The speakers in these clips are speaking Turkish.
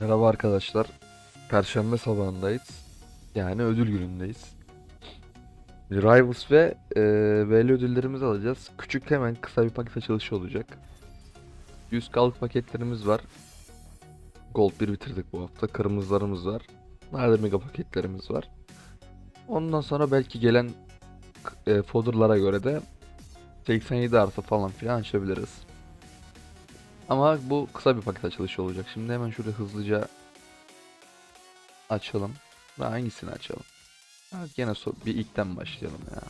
Merhaba arkadaşlar. Perşembe sabahındayız. Yani ödül günündeyiz. Rivals ve e, VL ödüllerimizi alacağız. Küçük hemen kısa bir paket açılışı olacak. 100 kalık paketlerimiz var. Gold 1 bitirdik bu hafta. Kırmızılarımız var. Nadir mega paketlerimiz var. Ondan sonra belki gelen e, fodderlara göre de 87 artı falan filan açabiliriz. Ama bu kısa bir paket açılışı olacak. Şimdi hemen şurada hızlıca açalım. Ve hangisini açalım? Ha, gene so- bir ilkten başlayalım ya.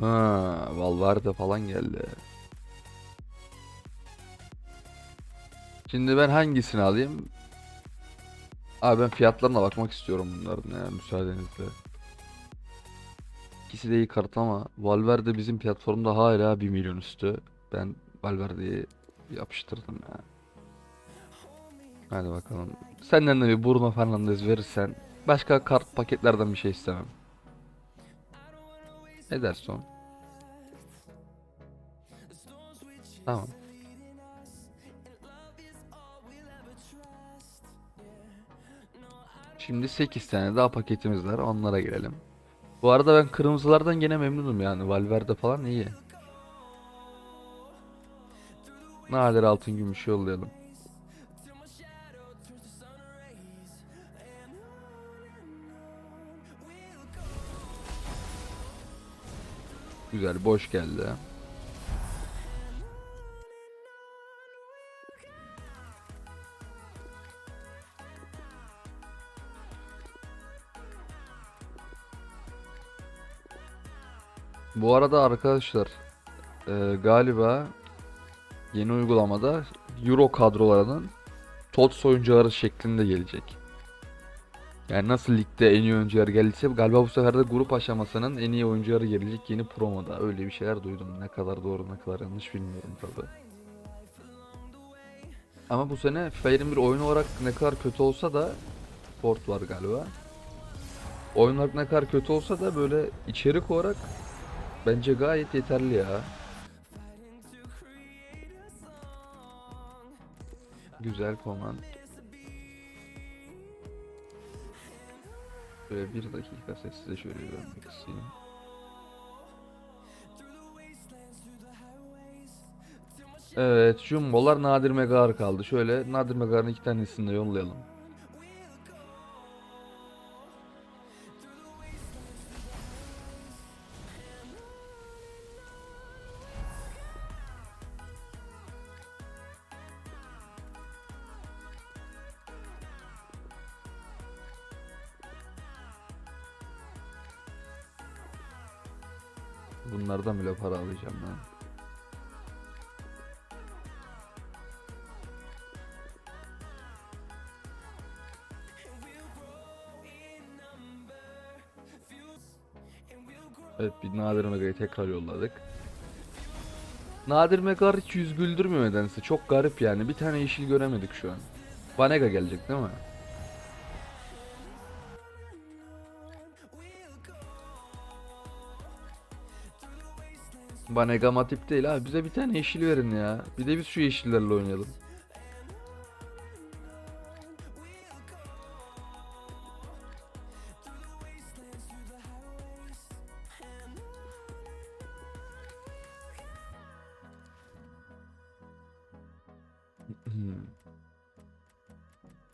Ha, Valverde falan geldi. Şimdi ben hangisini alayım? Abi ben fiyatlarına bakmak istiyorum bunların ya müsaadenizle. İkisi de iyi kart ama Valverde bizim platformda hala 1 milyon üstü. Ben Valverde'yi yapıştırdım ya. Hadi bakalım. Senden de bir Bruno Fernandes verirsen başka kart paketlerden bir şey istemem. Ederson. Tamam. Şimdi 8 tane daha paketimiz var. Onlara girelim. Bu arada ben kırmızılardan gene memnunum yani. Valverde falan iyi. Nadir altın gümüş yollayalım. Güzel boş geldi. Bu arada arkadaşlar e, galiba yeni uygulamada Euro kadrolarının TOTS oyuncuları şeklinde gelecek. Yani nasıl ligde en iyi oyuncular geldiyse galiba bu sefer de grup aşamasının en iyi oyuncuları gelecek yeni promoda. Öyle bir şeyler duydum. Ne kadar doğru ne kadar yanlış bilmiyorum tabi. Ama bu sene FIFA 21 oyun olarak ne kadar kötü olsa da Port var galiba. Oyun olarak ne kadar kötü olsa da böyle içerik olarak bence gayet yeterli ya. Güzel command. Şöyle bir dakika sessize şöyle ben bir kısayım. Evet, Jumbo'lar Nadir Megar kaldı. Şöyle Nadir Megar'ın iki tanesini de yollayalım. Bunlardan bile para alacağım ben. Evet bir Nadir Mega'yı tekrar yolladık. Nadir Mega hiç yüz güldürmüyor nedense. Çok garip yani. Bir tane yeşil göremedik şu an. Vanega gelecek değil mi? Vanega Matip değil abi. Bize bir tane yeşil verin ya. Bir de biz şu yeşillerle oynayalım. Hmm.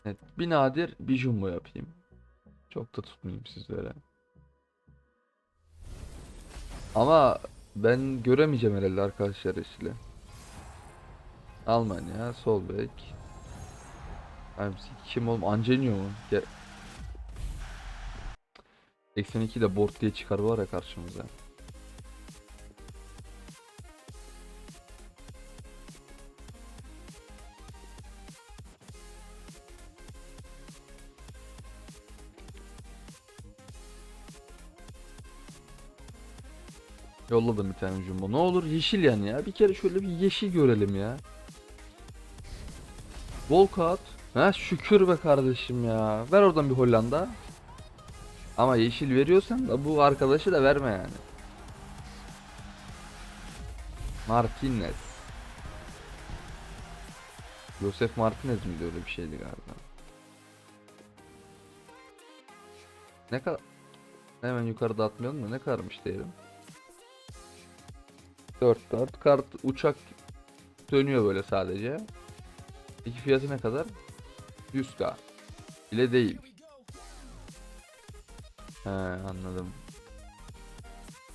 Evet, bir nadir bir jumbo yapayım. Çok da tutmayayım sizlere. Ama ben göremeyeceğim herhalde arkadaşlar yeşili. Almanya, sol bek. Kim oğlum? Angelino mu? Gel. 82 de board diye çıkar var ya karşımıza. Yolladım bir tane jumbo. Ne olur yeşil yani ya. Bir kere şöyle bir yeşil görelim ya. Walkout. Ha şükür be kardeşim ya. Ver oradan bir Hollanda. Ama yeşil veriyorsan da bu arkadaşı da verme yani. Martinez. Joseph Martinez miydi öyle bir şeydi galiba. Ne kadar hemen yukarıda atmayalım da ne kadarmış diyelim. 4 4 kart uçak dönüyor böyle sadece. İki fiyatı ne kadar? 100k. Bile değil. He anladım.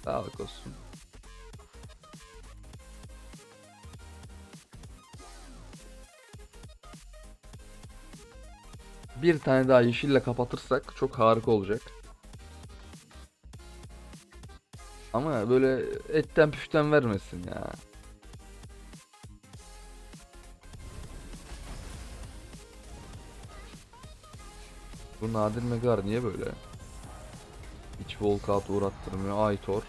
Sağlık olsun. Bir tane daha yeşille kapatırsak çok harika olacak. Ama böyle etten püften vermesin ya. Bu Nadir Megar niye böyle? Hiç walkout uğrattırmıyor. Aitor.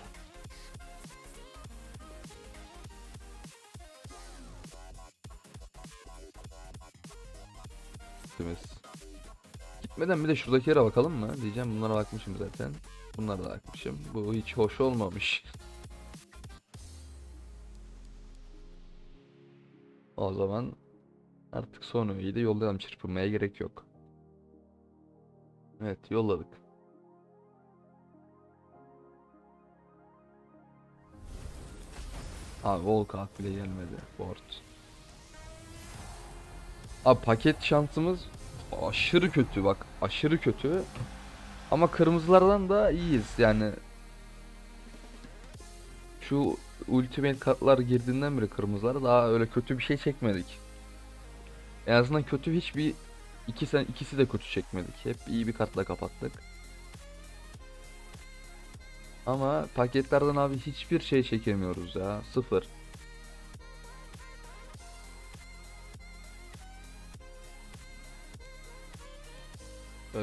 Temiz. Gitmeden bir de şuradaki yere bakalım mı? Diyeceğim bunlara bakmışım zaten. Bunlara da bakmışım. Bu hiç hoş olmamış. O zaman artık son öğeyi de yollayalım. Çırpınmaya gerek yok. Evet yolladık. Abi Volkat bile gelmedi. Board. Abi paket şansımız aşırı kötü bak. Aşırı kötü. Ama kırmızılardan da iyiyiz yani. Şu ultimate kartlar girdiğinden beri kırmızılar daha öyle kötü bir şey çekmedik. En azından kötü hiçbir iki sen ikisi de kötü çekmedik. Hep iyi bir kartla kapattık. Ama paketlerden abi hiçbir şey çekemiyoruz ya. Sıfır.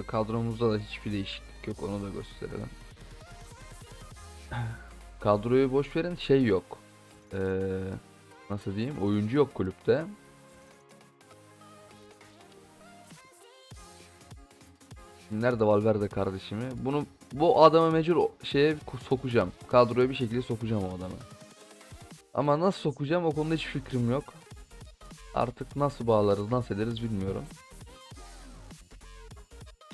Kadromuzda da hiçbir değişiklik yok. Onu da gösterelim. Kadroyu boş verin şey yok. Ee, nasıl diyeyim? Oyuncu yok kulüpte. Nerede Valverde kardeşimi? Bunu bu adamı mecbur şeye sokacağım. Kadroya bir şekilde sokacağım o adamı. Ama nasıl sokacağım o konuda hiç fikrim yok. Artık nasıl bağlarız, nasıl ederiz bilmiyorum.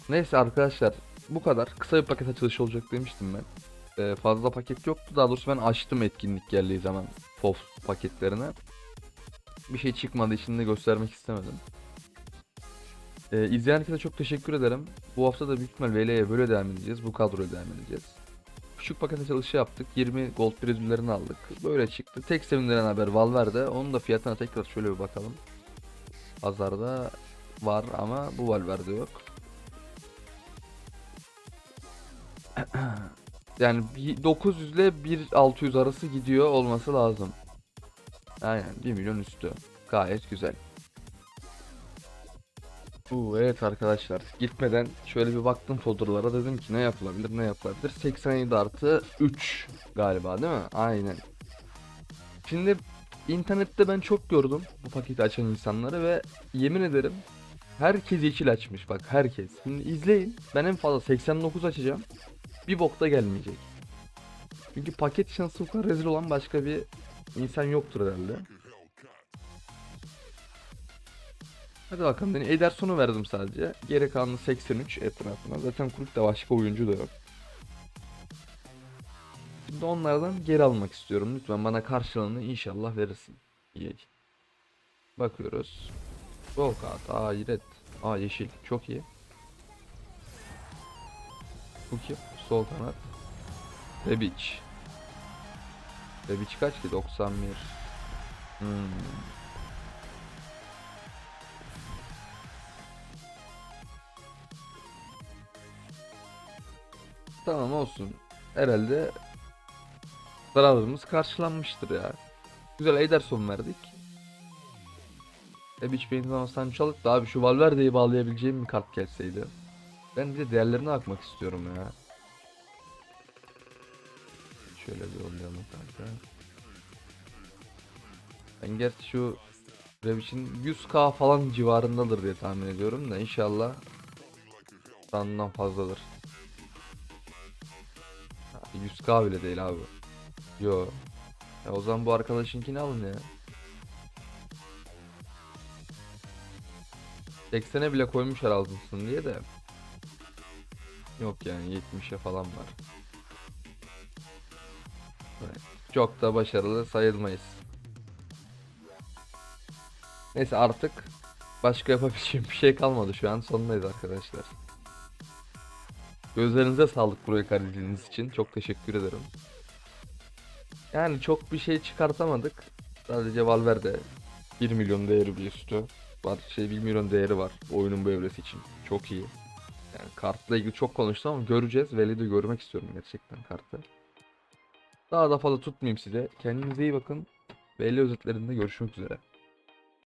Neyse arkadaşlar bu kadar. Kısa bir paket açılışı olacak demiştim ben. Ee, fazla paket yoktu. Daha doğrusu ben açtım etkinlik geldiği zaman FOF paketlerini. Bir şey çıkmadığı için de göstermek istemedim. Ee, izleyen herkese çok teşekkür ederim. Bu hafta da büyük ihtimal VL'ye böyle devam edeceğiz. Bu kadroya devam edeceğiz. Küçük paket açılışı yaptık. 20 gold prizmlerini aldık. Böyle çıktı. Tek sevindiren haber Valverde. Onun da fiyatına tekrar şöyle bir bakalım. Pazarda var ama bu Valverde yok. Yani bir 900 ile 1600 arası gidiyor olması lazım. Aynen 1 milyon üstü. Gayet güzel. Uu, evet arkadaşlar gitmeden şöyle bir baktım folderlara dedim ki ne yapılabilir ne yapılabilir 87 artı 3 galiba değil mi? Aynen. Şimdi internette ben çok gördüm bu paketi açan insanları ve yemin ederim herkes yeşil açmış bak herkes. Şimdi izleyin ben en fazla 89 açacağım bir bokta gelmeyecek. Çünkü paket şansı kadar rezil olan başka bir insan yoktur herhalde. Hadi bakalım ben Ederson'u verdim sadece. Geri kalanı 83 etrafına. Zaten kulüpte başka oyuncu da yok. Şimdi onlardan geri almak istiyorum. Lütfen bana karşılığını inşallah verirsin. İyi. Bakıyoruz. Gol kağıt. Aa. Aa yeşil. Çok iyi. Bu kim? Sol kanat. Rebic. Rebic kaç ki? 91. Hmm. Tamam olsun. Herhalde zararımız karşılanmıştır ya. Güzel Ederson verdik. Rebic benim zaman çalıp da abi şu Valverde'yi bağlayabileceğim bir kart gelseydi. Ben bir de değerlerine bakmak istiyorum ya. Şöyle bir yollayalım kanka. Ben gerçi şu Rebic'in 100k falan civarındadır diye tahmin ediyorum da inşallah ondan fazladır. Ha, 100k bile değil abi. Yo. Ya o zaman bu arkadaşınkini alın ya. 80'e bile koymuşlar altınsın diye de. Yok yani 70'e falan var. Çok da başarılı sayılmayız. Neyse artık başka yapabileceğim bir şey kalmadı şu an sonundayız arkadaşlar. Gözlerinize sağlık burayı kaydettiğiniz için çok teşekkür ederim. Yani çok bir şey çıkartamadık. Sadece Valverde 1 milyon değeri bir üstü var. Şey 1 milyon değeri var oyunun bu evresi için. Çok iyi. Yani kartla ilgili çok konuştum ama göreceğiz. Veli de görmek istiyorum gerçekten kartı. Daha da fazla tutmayayım size. Kendinize iyi bakın. Veli özetlerinde görüşmek üzere.